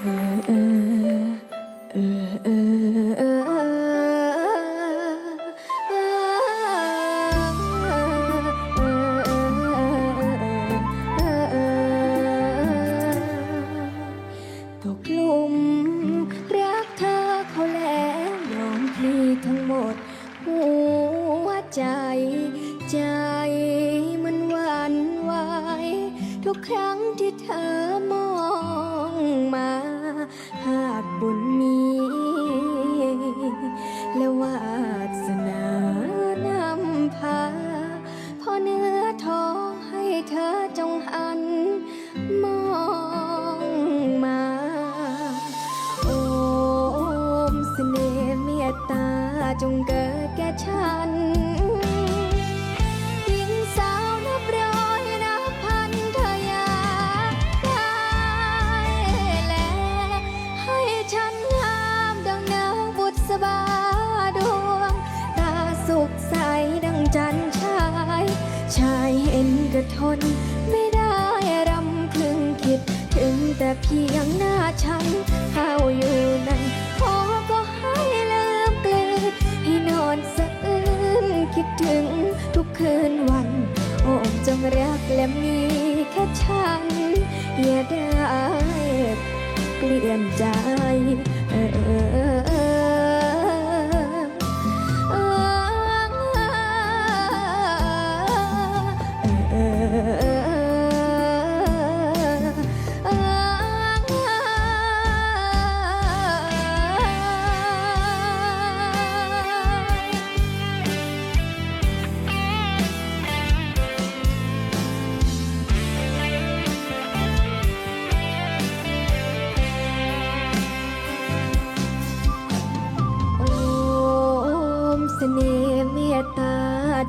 ตกหลุมรักเธอเขาแล้วยอมพลีทั้งหมด หัวใจ ใจมันหวั่นไหวทุกครั้งที่เธอ เห็นกระทน ไม่ได้รำคลึงคิด ถึงแต่เพียงหน้าฉันเข้าอยู่ในขอก็ให้ลืมกลืนให้นอนสะอื้นคิดถึงทุกคืนวัน โอ้จงรักและมีแค่ฉัน อย่าได้เปลี่ยนใจ เออ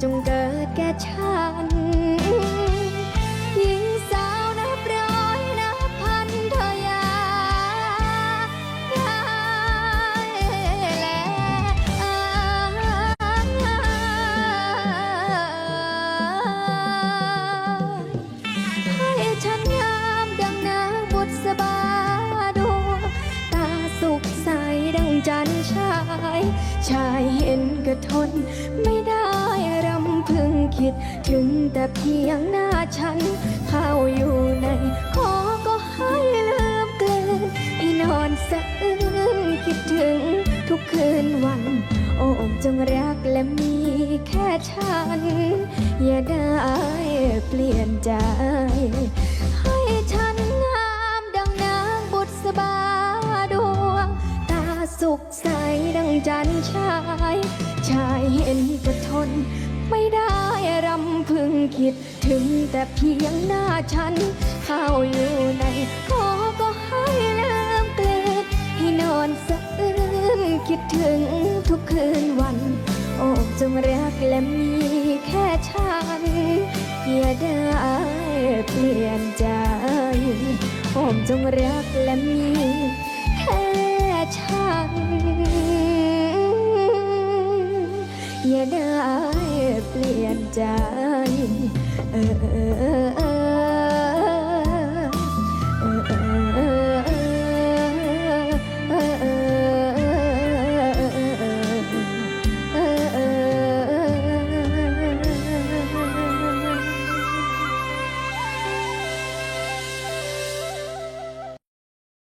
จงเกิดแก่ฉัน หญิงสาวนับร้อยนับพันเธออยากได้แลให้ฉันงามดังนางบุษบาดวงตาสุขใสดังจันทร์ชาย ชายเห็นกระทนไม่ได้ คิด ถึงแต่เพียงหน้าฉัน เข้าอยู่ในขอก็ให้ลืมเกลืนให้นอนสะอื้นคิดถึงทุกคืนวัน โอ้จงรักและมีแค่ฉัน อย่าได้เปลี่ยนใจ ให้ฉันงามดังนางบุษบาดวง ตาสุขใสดังจันทร์ชาย ชายเห็นกระทนไม่ได้ รำพึงคิดถึงแต่เพียงหน้าฉัน เข้าอยู่ในขอก็ให้ลืมเกลืนให้นอนสะอื้นคิดถึงทุกคืนวัน โอ้จงรักและมีแค่ฉันอย่าได้เปลี่ยนใจโอมจงรักและมีแค่ฉันอย่าได้ ใจ เออ